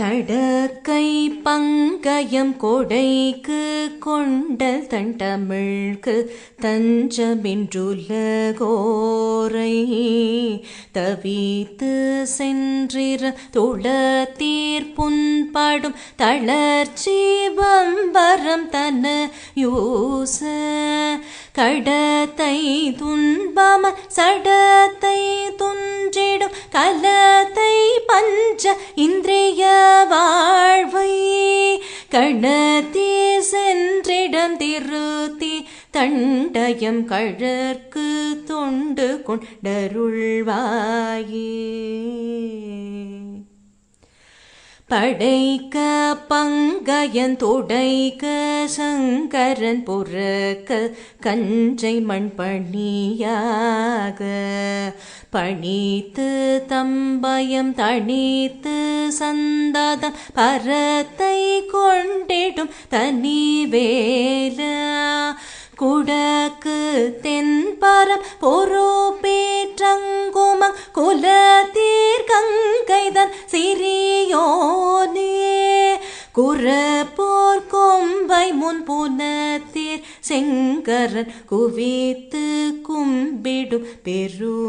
தடக்கை பங்கயம் கொடைக்கு கொண்டல் தண்டமிழ்க்கு தஞ்சமின்றுலகோரை. தவித்து சென்றிர துளத்தீர் புண்படும் தளர்ச்சி வம்பரம் தன யோச. கடத்தை துன்பம சடத்தை துன்றிடும் கல பஞ்ச இந்திரிய வாழ்வை கணத்தே சென்றிடம் திருத்தி தண்டயம் கழற்கு தொண்டு கொண்டருள்வாயே. படைக்க பங்கயன் துடைக்க சங்கரன் புறக்க கஞ்சை மண் பணியாக பணித்து தம்பயம் தணித்து சந்ததம் பரத்தை கொண்டிடும் தனி வேல குடக்கு தென்பரம் பொறுப்பேற்றங்கும குலத்தீர் கங்கைதன் சிறியோனே. குறப்போர் கொம்பை முன் புனத்தீர் செங்கரன் குவித்து கும்பிடும் பெருமாளே.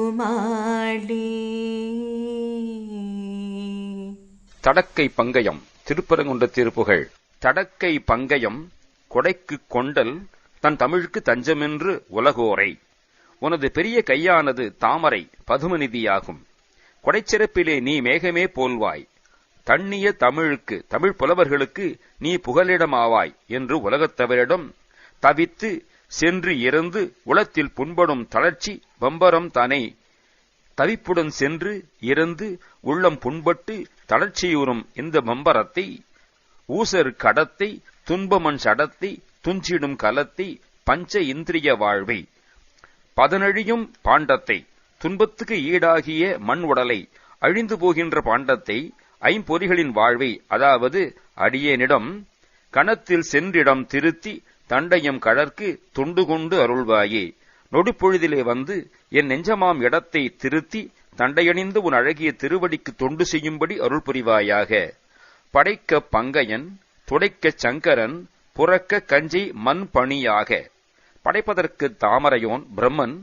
தடக்கை பங்கயம் திருப்பரங்குன்ற திருப்புகழ். தடக்கை பங்கயம் கொடைக்கு கொண்டல் தன் தமிழுக்கு தஞ்சமென்று உலகோரை. உனது பெரிய கையானது தாமரை பதுமநிதியாகும். கொடைச்சிறப்பிலே நீ மேகமே போல்வாய். தண்ணிய தமிழுக்கு தமிழ் புலவர்களுக்கு நீ புகலிடமாவாய் என்று உலகத்தவரிடம் தவித்து சென்று இறந்து உளத்தில் புண்படும் தளர்ச்சி பம்பரம் தானே. தவிப்புடன் சென்று இறந்து உள்ளம் புண்பட்டு தளர்ச்சியுறும் இந்த பம்பரத்தை ஊசர் கடத்தை துன்பமண் சடத்தை துஞ்சிடும் கலத்தை பஞ்ச இந்திரிய வாழ்வை. பதனழியும் பாண்டத்தை துன்பத்துக்கு ஈடாகிய மண் உடலை அழிந்து போகின்ற பாண்டத்தை ஐம்பொறிகளின் வாழ்வை அதாவது அடியேனிடம் கணத்தில் சென்றிடம் திருத்தி தண்டையும் கழற்கு தொண்டு கொண்டு அருள்வாயே. நொடிப்பொழுதிலே வந்து என் நெஞ்சமாம் இடத்தை திருத்தி தண்டையணிந்து உன் அழகிய திருவடிக்கு தொண்டு செய்யும்படி அருள் புரிவாயாக. படைக்க பங்கையன் துடைக்க சங்கரன் புறக்க கஞ்சி மண் பணியாக. படைப்பதற்கு தாமரையோன் பிரம்மன்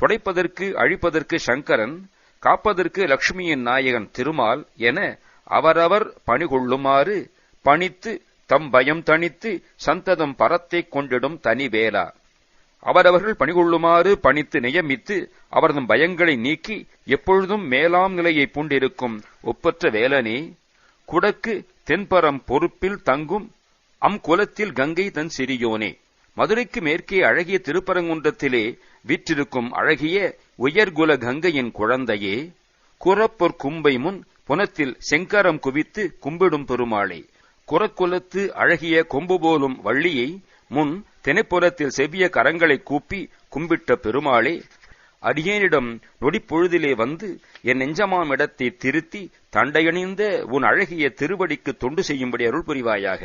துடைப்பதற்கு அழிப்பதற்கு சங்கரன் காப்பதற்கு லட்சுமியின் நாயகன் திருமால் என அவரவர் பணிகொள்ளுமாறு பணித்து தம் பயம் தணித்து சந்ததம் பரத்தைக் கொண்டிடும் தனி வேலா அவரவர்கள் பணிகொள்ளுமாறு பணித்து நியமித்து அவரது பயங்களை நீக்கி எப்பொழுதும் மேலாம் நிலையை பூண்டிருக்கும் ஒப்பற்ற வேலனே குடக்கு தென்பரம் பொறுப்பில் தங்கும் அம் குலத்தில் கங்கை தன் சிறியோனே. மதுரைக்கு மேற்கே அழகிய திருப்பரங்குன்றத்திலே விற்றிருக்கும் அழகிய உயர்குல கங்கையின் குழந்தையே குரப்பொற் கும்பை முன் புனத்தில் செங்கரம் குவித்து கும்பிடும் பெருமாளே. குரக்குலத்து அழகிய கொம்பு போலும் வள்ளியை முன் தெனைப்புறத்தில் செவ்விய கரங்களை கூப்பி கும்பிட்ட பெருமாளே அடியேனிடம் நொடிப்பொழுதிலே வந்து என் நெஞ்சமாம் இடத்தை திருத்தி தண்டையணிந்த உன் அழகிய திருவடிக்கு தொண்டு செய்யும்படி அருள் புரிவாயாக